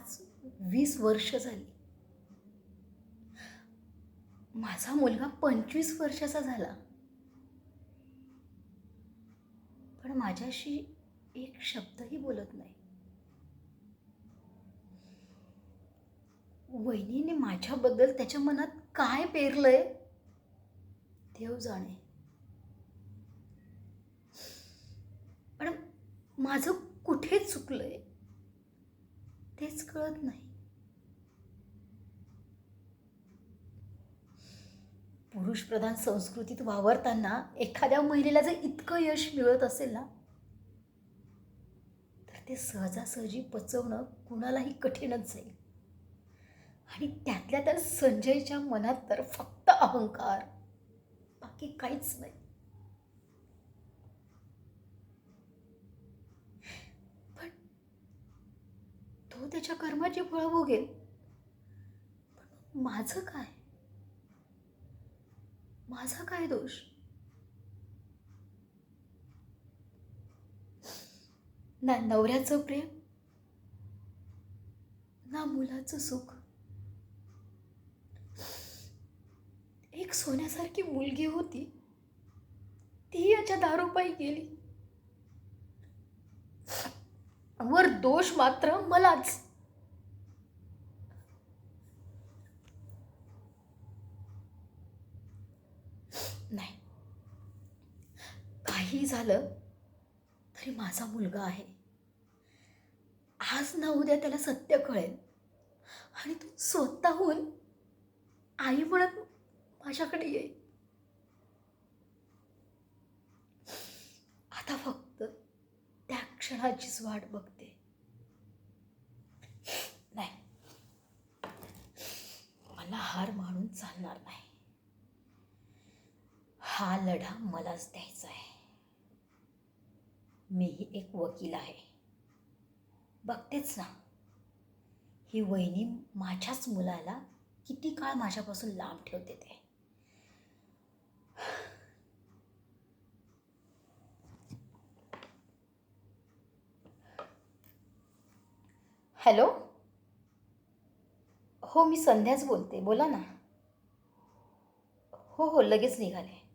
आज वीस वर्ष झाली. माझा मुलगा पंचवीस वर्षाचा झाला. पण माझ्याशी एक शब्दही बोलत नाही. वहिनीने माझ्याबद्दल त्याच्या मनात काय पेरलंय देव जाणे. पण माझं कुठे चुकलंय? तेच कळत नाही. पुरुषप्रधान संस्कृतीत वावरताना एखाद्या महिलेला जर इतकं यश मिळत असेल ना तर ते सहजासहजी पचवणं कुणालाही कठीणच जाईल. आणि त्यातल्या तर संजयच्या मनात तर फक्त अहंकार बाकी काहीच नाही. त्याच्या कर्माची फळं भोगेल पण माझं काय? माझा काय दोष? ना नवऱ्याचं प्रेम ना मुलाचं सुख. एक सोन्यासारखी मुलगी होती ती याच्या दारोपायी गेली. वर दोष मात्र मलाच. नाही. काही झालं तरी माझा मुलगा आहे. आज ना उद्या त्याला सत्य कळेल. आणि तो स्वतःहून आई म्हणत माझ्याकडे येईल. क्षणाचीच वाट बघते. नाही. मला हार मानून चालणार नाही. हा लढा मलाच द्यायचा आहे. मीही एक वकील आहे. बघतेच ना. ही वहिनी माझ्याच मुलाला किती काळ माझ्यापासून लांब ठेवते ते. हॅलो? हो मी संध्याच बोलते. बोला ना. हो हो लगेच निघाले.